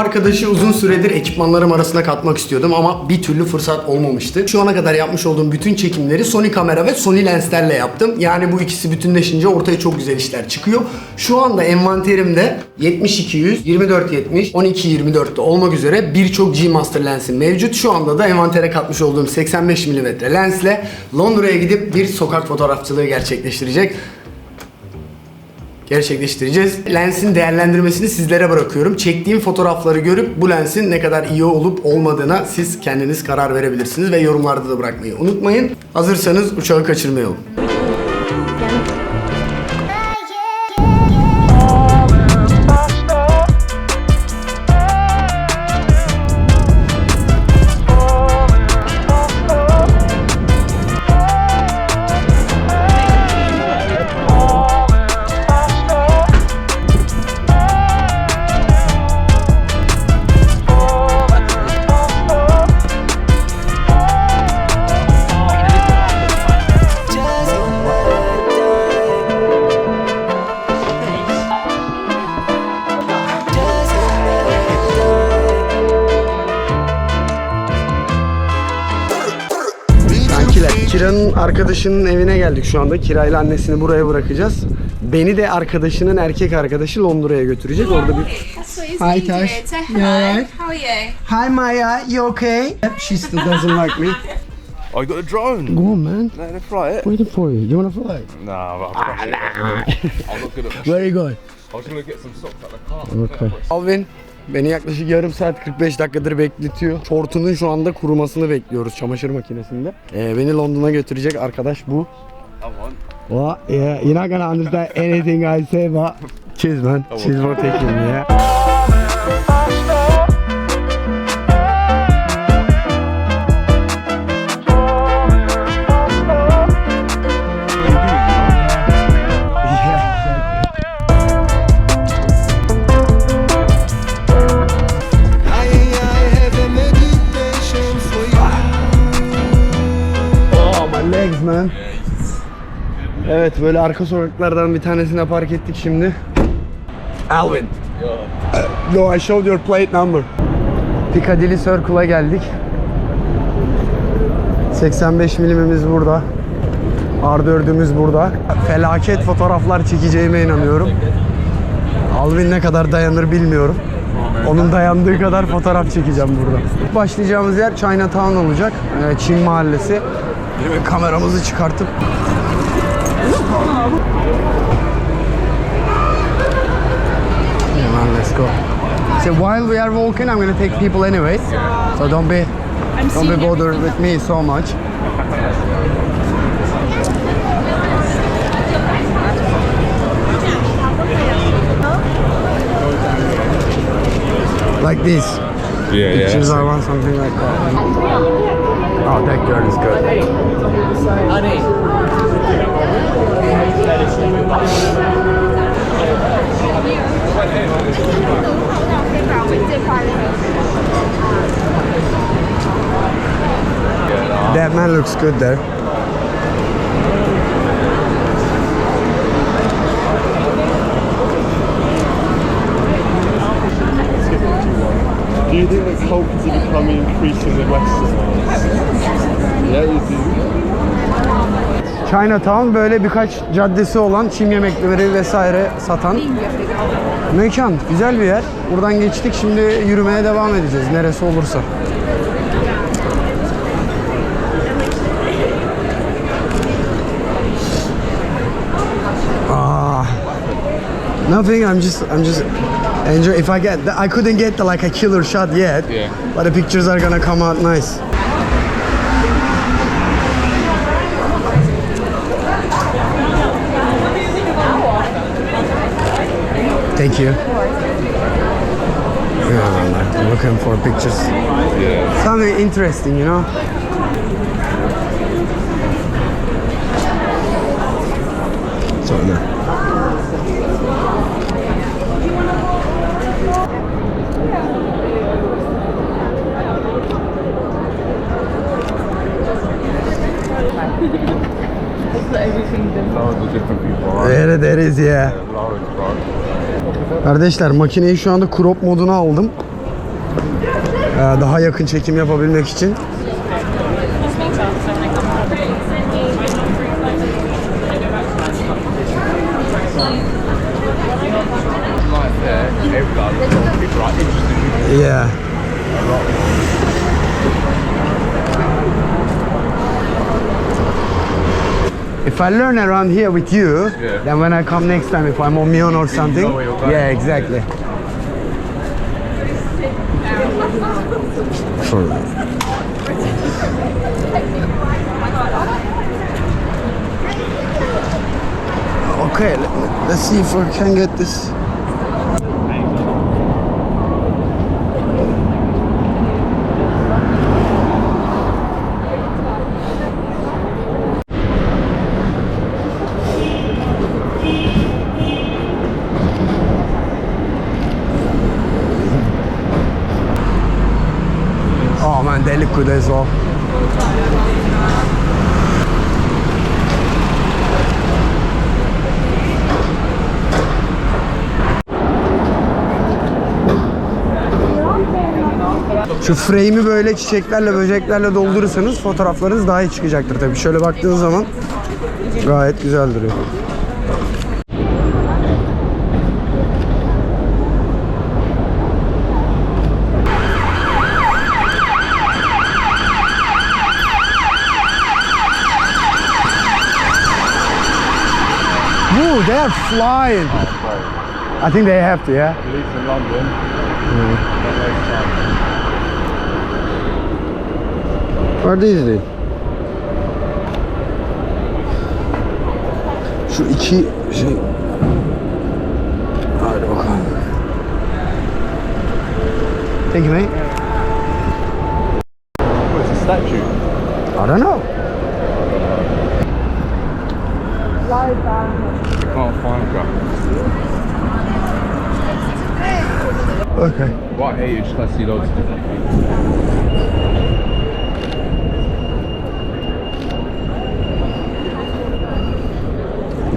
Arkadaşı uzun süredir ekipmanlarım arasına katmak istiyordum ama bir türlü fırsat olmamıştı. Şu ana kadar yapmış olduğum bütün çekimleri Sony kamera ve Sony lenslerle yaptım. Yani bu ikisi bütünleşince ortaya çok güzel işler çıkıyor. Şu anda envanterimde 70-200, 24-70, 12-24'te olmak üzere birçok G-Master lensim mevcut. Şu anda da envantere katmış olduğum 85 mm lensle Londra'ya gidip bir sokak fotoğrafçılığı gerçekleştirecek gerçekleştireceğiz. Lensin değerlendirmesini sizlere bırakıyorum. Çektiğim fotoğrafları görüp bu lensin ne kadar iyi olup olmadığına siz kendiniz karar verebilirsiniz ve yorumlarda da bırakmayı unutmayın. Hazırsanız uçağı kaçırmayalım. Arkadaşının evine geldik şu anda. Kira ile annesini buraya bırakacağız. Beni de arkadaşının erkek arkadaşı Londra'ya götürecek. Orada bir... Hi. Tash. You alright? How are you? Hi Maya, you okay? Yep, she still doesn't like me. I got a drone. Go on man, Let her fly it. waiting for you. You wanna fly? Nah, but I'm, I'm not good at. Where are you going? I was gonna get some socks out of the car. Okay. Alvin beni yaklaşık yarım saat 45 dakikadır bekletiyor. Şortunun şu anda kurumasını bekliyoruz çamaşır makinesinde. Ee, beni London'a götürecek arkadaş bu. What? Yeah, you're not gonna understand anything I say, but cheers, man. Cheers for taking me. Yeah. Evet böyle arka sokaklardan bir tanesine park ettik şimdi. Alvin. Uh, No, I showed your plate number. Piccadilly Circle'a geldik. 85 milimimiz burada. R4'ümüz burada. Felaket fotoğraflar çekeceğime inanıyorum. Alvin ne kadar dayanır bilmiyorum. Onun dayandığı kadar fotoğraf çekeceğim burada. Başlayacağımız yer Chinatown olacak. Ee, Çin mahallesi. Şimdi kameramızı çıkartıp Yeah, man, let's go. So while we are walking, I'm gonna take people anyway. So don't be, don't be bothered with me so much. Like this. Yeah, Pictures, I want something like that. Oh, that girl is good. That man looks good there. Do you think that cults are becoming increasingly westernized? Yeah, you do. Chinatown böyle birkaç caddesi olan Çin yemekleri vesaire satan mekan. Güzel bir yer. Buradan geçtik şimdi yürümeye devam edeceğiz neresi olursa. Ah, nothing. I'm just, I'm just enjoy. If I get, I couldn't get the, like a killer shot yet. Yeah. But the pictures are gonna come out nice. Thank you. Yeah, I'm looking for pictures. Yeah. Something interesting, you know? Sonra. Loads of different people. Right? There, there is yeah. Loads, bro. Kardeşler makineyi şu anda crop moduna aldım. Ee, daha yakın çekim yapabilmek için. Yeah. If I learn around here with you, Yeah. then when I come next time, if I'm on Mion or something, you're yeah, exactly. For Okay, let, let's see if I can get this. Well. Şu frame'i böyle çiçeklerle, böceklerle doldurursanız fotoğraflarınız daha iyi çıkacaktır tabii. Şöyle baktığınız zaman gayet güzel duruyor. Ooh, they're flying. I think they have to, yeah. At least in London. Not waste time. Where are these then? Şu iki şey... Hadi bakalım. Thank you, mate. It's a statue. I don't know. You can't find them. Okay. Right here, you just can see loads of different people.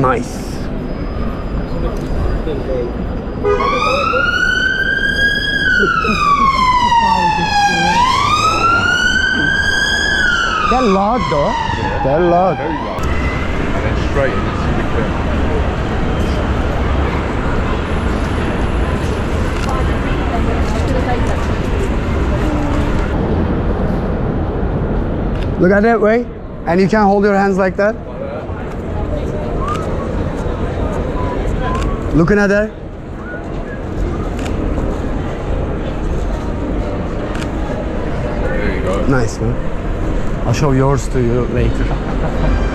Nice. They're loud though. They're loud. Very low. And then straight in, it's really Look at that way. And you can't hold your hands like that. Looking at that. There you go. Nice man. I'll show yours to you later.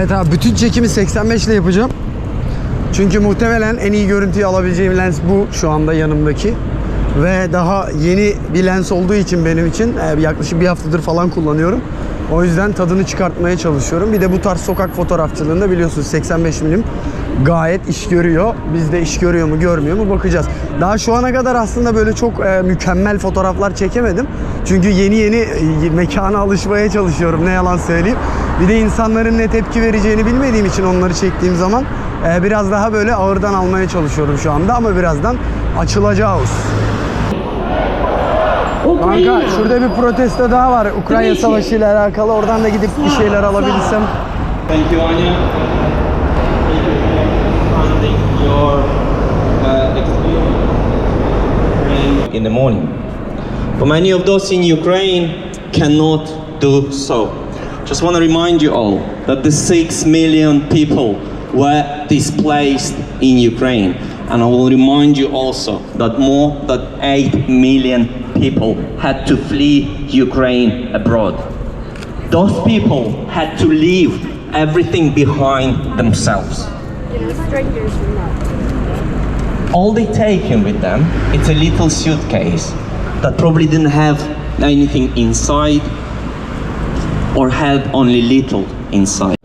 Evet abi bütün çekimi 85 ile yapacağım. Çünkü muhtemelen en iyi görüntüyü alabileceğim lens bu şu anda yanımdaki. Ve daha yeni bir lens olduğu için benim için e, yaklaşık bir haftadır falan kullanıyorum. O yüzden tadını çıkartmaya çalışıyorum. Bir de bu tarz sokak fotoğrafçılığında biliyorsunuz 85 milim gayet iş görüyor. Bizde iş görüyor mu görmüyor mu bakacağız. Daha şu ana kadar aslında böyle çok e, mükemmel fotoğraflar çekemedim. Çünkü yeni yeni e, mekana alışmaya çalışıyorum ne yalan söyleyeyim. Bir de insanların ne tepki vereceğini bilmediğim için onları çektiğim zaman e, biraz daha böyle ağırdan almaya çalışıyorum şu anda ama birazdan açılacağız. Kanka şurada bir protesto daha var Ukrayna Savaşı ile alakalı. Oradan da gidip bir şeyler alabilsem. Thank you, Anya. Your uh, experience in the morning. For many of those in Ukraine cannot do so. just want to remind you all that the 6 million people were displaced in Ukraine. And I will remind you also that more than 8 million people had to flee Ukraine abroad. Those people had to leave everything behind themselves. Strangers or not. All they taken with them, it's a little suitcase that probably didn't have anything inside or had only little inside.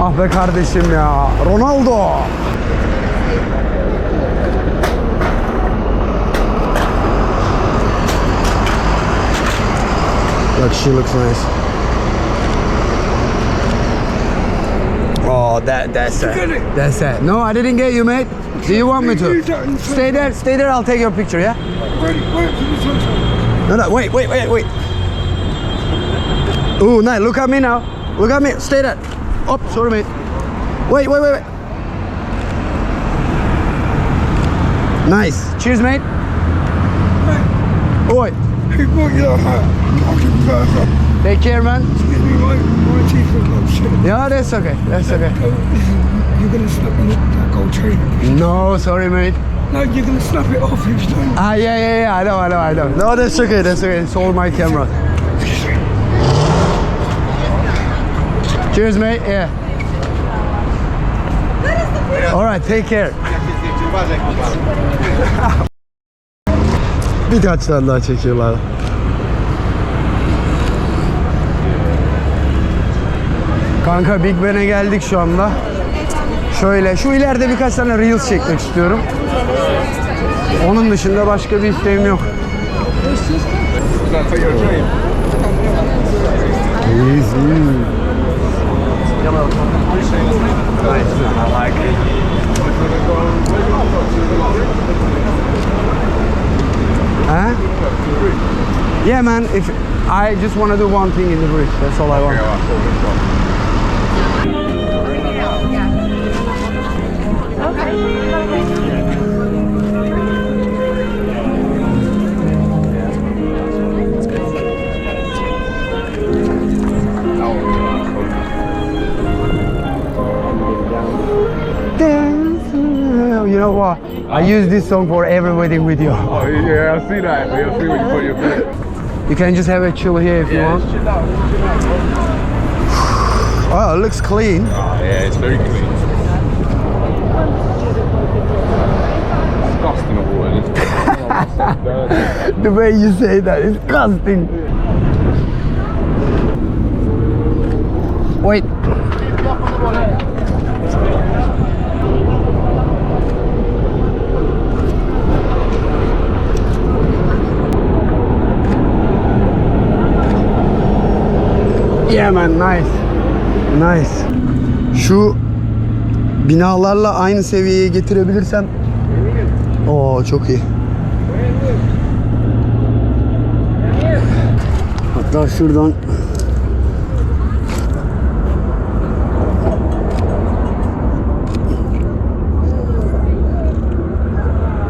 Ah be kardeşim ya. Ronaldo. Look, she looks nice. Oh, that that's it. That's it. No, I didn't get you, mate. Do you want me to? Stay there, stay there. I'll take your picture. Yeah. No, no, wait, wait, wait, wait. Ooh, nice. Look at me now. Look at me. Stay there. Oh, sorry, mate. Wait, wait, wait, wait. Nice. Cheers, mate. Oi. Take care, man. Yeah, that's okay. That's okay. You're gonna snap that gold chain. No, sorry, mate. No, you're gonna snap it off if each time. Ah, yeah, yeah, yeah. I know, I know, I know. No, that's okay. That's okay. It's all my camera. Cheers, mate. Yeah. All right, take care. Birkaç tane daha çekiyorlar. Kanka Big Ben'e geldik şu anda. Şöyle, şu ileride birkaç tane Reels çekmek istiyorum. Onun dışında başka bir isteğim yok. Easy. Huh? Yeah, man. If I just want to do one thing in the bridge, that's all I want. Dance. You know what? I use this song for every wedding video. Oh, yeah, I see that. I see when you put your pic. You can just have a chill here if you want. Yeah, chill out. Oh, it looks clean. Oh, yeah, it's very clean. Disgusting water. It's so dirty. The way you say that is disgusting. Wait. Yeah man, nice. Nice. Şu binalarla aynı seviyeye getirebilirsem Oo çok iyi. Hatta şuradan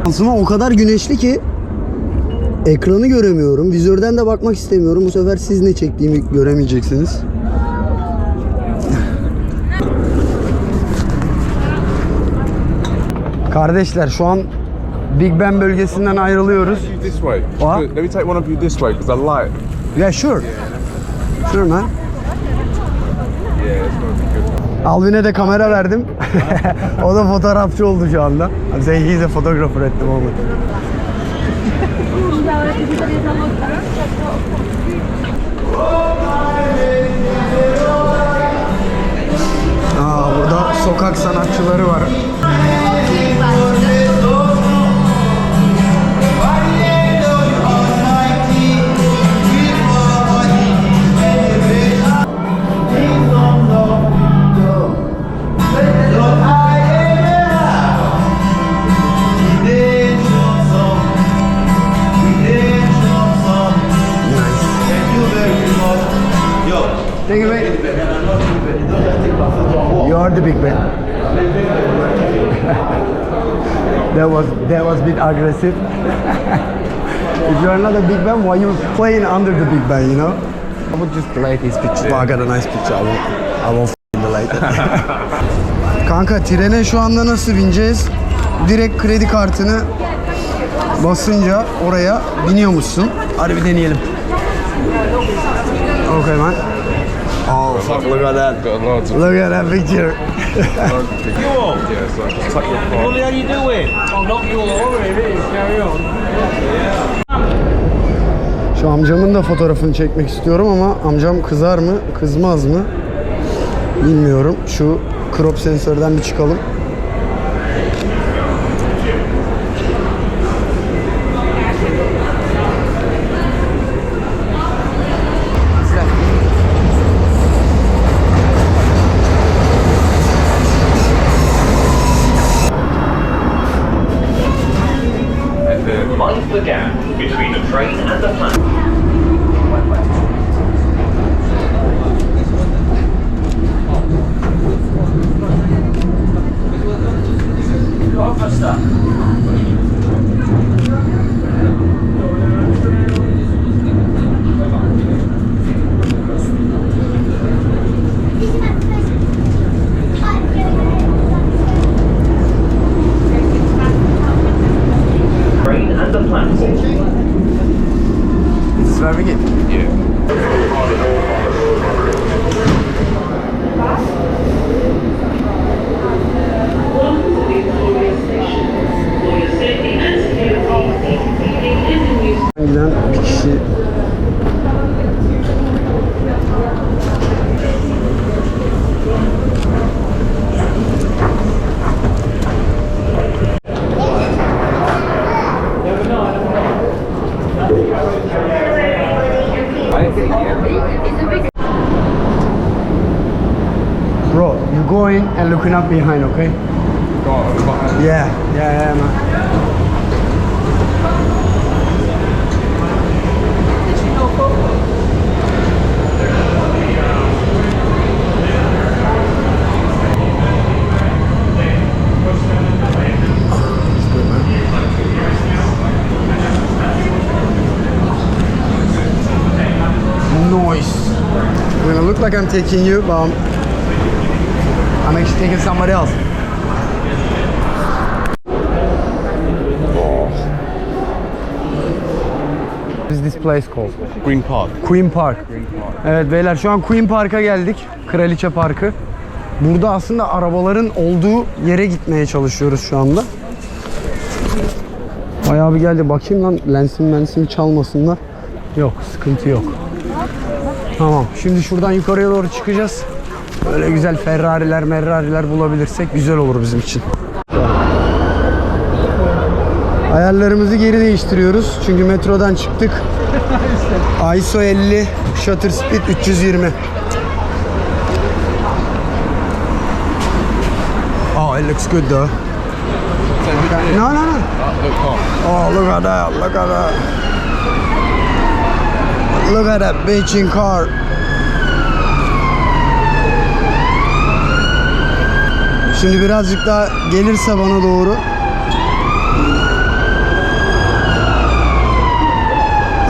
Şansıma o kadar güneşli ki ekranı göremiyorum. Vizörden de bakmak istemiyorum. Bu sefer siz ne çektiğimi göremeyeceksiniz. Kardeşler şu an Big Ben bölgesinden ayrılıyoruz. This way. What? Let me take one of you this way because I. Yeah, sure. Sure man. Alvin'e de kamera verdim. o da fotoğrafçı oldu şu anda. I'm saying he's a photographer at the moment. Aa, burada sokak sanatçıları var. That was that was a bit aggressive. if you are not a big man, why you playing under the big man? You know. I would just delete his picture. Well, I got a nice picture. I won't, I won't delete it. Kanka trene şu anda nasıl bineceğiz? Direkt kredi kartını basınca oraya biniyormuşsun. Hadi bir deneyelim. Okay man. Oh fuck look at that. Look at that picture. Pictures. Yeah, so just take your doing? I'll knock you all over if it is. Carry on. Şu amcamın da fotoğrafını çekmek istiyorum ama amcam kızar mı, kızmaz mı bilmiyorum. Şu crop sensörden bir çıkalım. We get. Yeah. Giden bir kişi and looking up behind, okay? Yeah, yeah, yeah, man. Noise. I'm gonna look like I'm taking you, but I'm, actually taking somebody else. What is this place called? Green Park. Queen Park. Evet beyler şu an Queen Park'a geldik. Kraliçe Parkı. Burada aslında arabaların olduğu yere gitmeye çalışıyoruz şu anda. Bayağı bir geldi. Bakayım lan lensim lensimi çalmasınlar. Yok sıkıntı yok. Tamam şimdi şuradan yukarıya doğru çıkacağız. Böyle güzel Ferrari'ler Merrari'ler bulabilirsek güzel olur bizim için. Ayarlarımızı geri değiştiriyoruz. Çünkü metrodan çıktık. ISO 50, shutter speed 320. Oh, it looks good though. No, no, no. Oh, look at that. Look at that. Look at that bitching car. Şimdi birazcık daha gelirse bana doğru.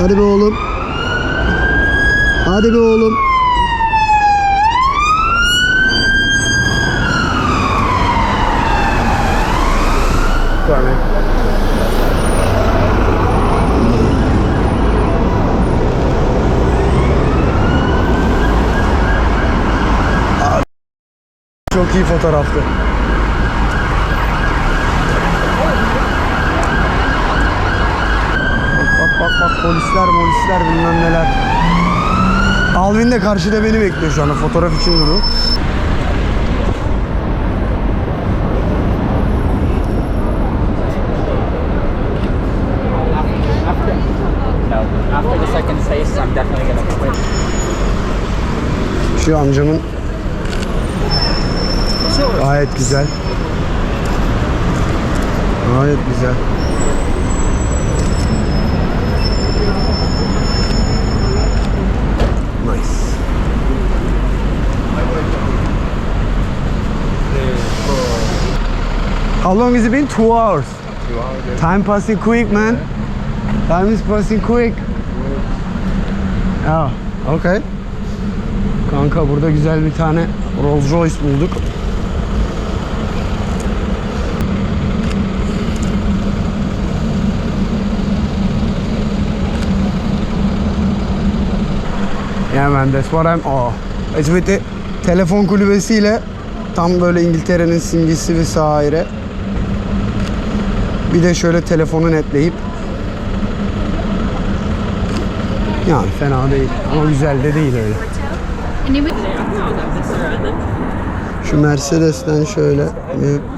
Hadi be oğlum. Hadi be oğlum. Çok iyi fotoğraftı. Bak bak bak polisler polisler bilmem neler. Alvin de karşıda beni bekliyor şu anda fotoğraf için duru. No. After Gayet güzel. Gayet güzel. Nice. How long has it been? Two hours. Two hours. Yeah. Time passing quick, man. Yeah. Time is passing quick. Yeah. Ah, okay. Kanka burada güzel bir tane Rolls Royce bulduk. Yeah man, that's what I'm... Oh. It's with the telefon kulübesiyle tam böyle İngiltere'nin simgesi vesaire. Bir de şöyle telefonu netleyip yani fena değil ama güzel de değil öyle. Şu Mercedes'ten şöyle bir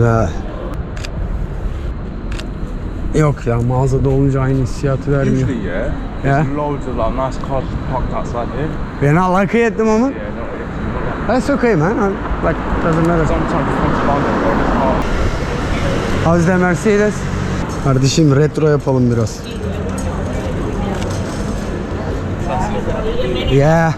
Güzel. Yok ya mağazada olunca aynı hissiyatı vermiyor. Usually, yeah, Yeah. there's loads of like nice cars parked outside here. Not lucky ettim ama. Yeah, not That's okay man. Like doesn't matter. Sometimes you come to London, bro, there's cars. How's the Mercedes? Kardeşim retro yapalım biraz. Yeah.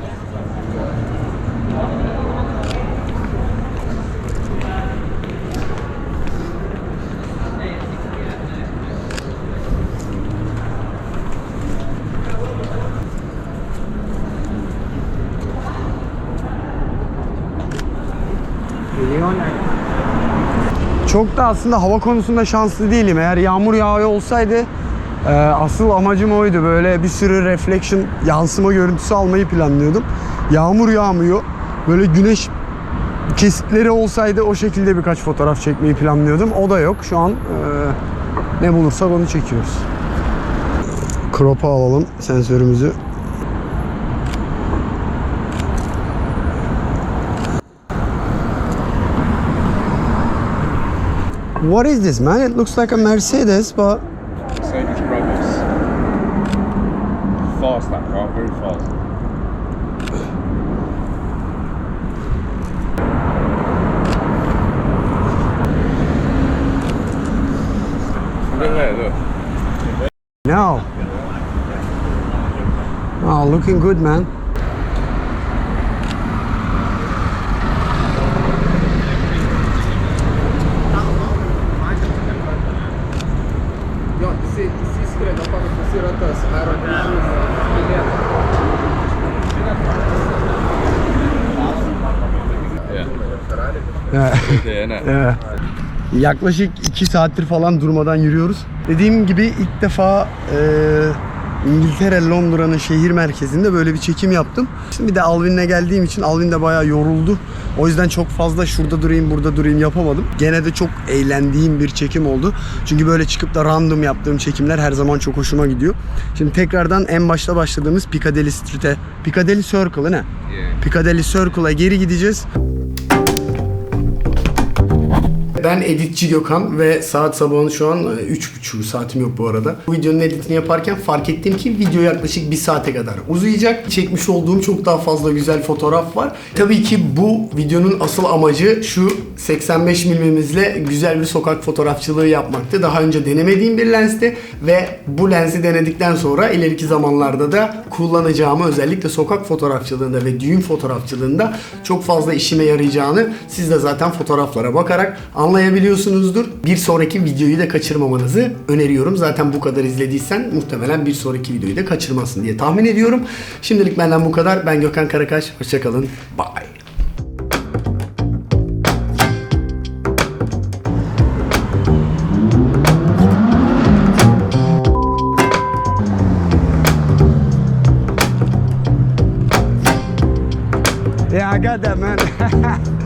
Çok da aslında hava konusunda şanslı değilim. Eğer yağmur yağıyor olsaydı e, asıl amacım oydu. Böyle bir sürü reflection, yansıma görüntüsü almayı planlıyordum. Yağmur yağmıyor. Böyle güneş kesitleri olsaydı o şekilde birkaç fotoğraf çekmeyi planlıyordum. O da yok. Şu an e, ne bulursak onu çekiyoruz. Crop'a alalım sensörümüzü. What is this man? It looks like a Mercedes but Mercedes brothers. Fast that car, very fast. Look at that, look. No. Oh, looking good, man. Evet. Yaklaşık 2 saattir falan durmadan yürüyoruz. Dediğim gibi ilk defa e, İngiltere Londra'nın şehir merkezinde böyle bir çekim yaptım. Şimdi bir de Alvin'le geldiğim için Alvin de bayağı yoruldu. O yüzden çok fazla şurada durayım burada durayım yapamadım. Gene de çok eğlendiğim bir çekim oldu. Çünkü böyle çıkıp da random yaptığım çekimler her zaman çok hoşuma gidiyor. Şimdi tekrardan en başta başladığımız Piccadilly Street'e, Piccadilly Circle'ı ne? Piccadilly Circle'a geri gideceğiz. Ben editçi Gökhan ve saat sabahın şu an 3.30 saatim yok bu arada. Bu videonun editini yaparken fark ettim ki video yaklaşık bir saate kadar uzayacak. Çekmiş olduğum çok daha fazla güzel fotoğraf var. Tabii ki bu videonun asıl amacı şu 85 milimimizle güzel bir sokak fotoğrafçılığı yapmaktı. Daha önce denemediğim bir lensti ve bu lensi denedikten sonra ileriki zamanlarda da kullanacağımı özellikle sokak fotoğrafçılığında ve düğün fotoğrafçılığında çok fazla işime yarayacağını siz de zaten fotoğraflara bakarak anlayabiliyorsunuzdur. Bir sonraki videoyu da kaçırmamanızı öneriyorum. Zaten bu kadar izlediysen muhtemelen bir sonraki videoyu da kaçırmazsın diye tahmin ediyorum. Şimdilik benden bu kadar. Ben Gökhan Karakaş. Hoşçakalın. Bye. Yeah, I got that, man.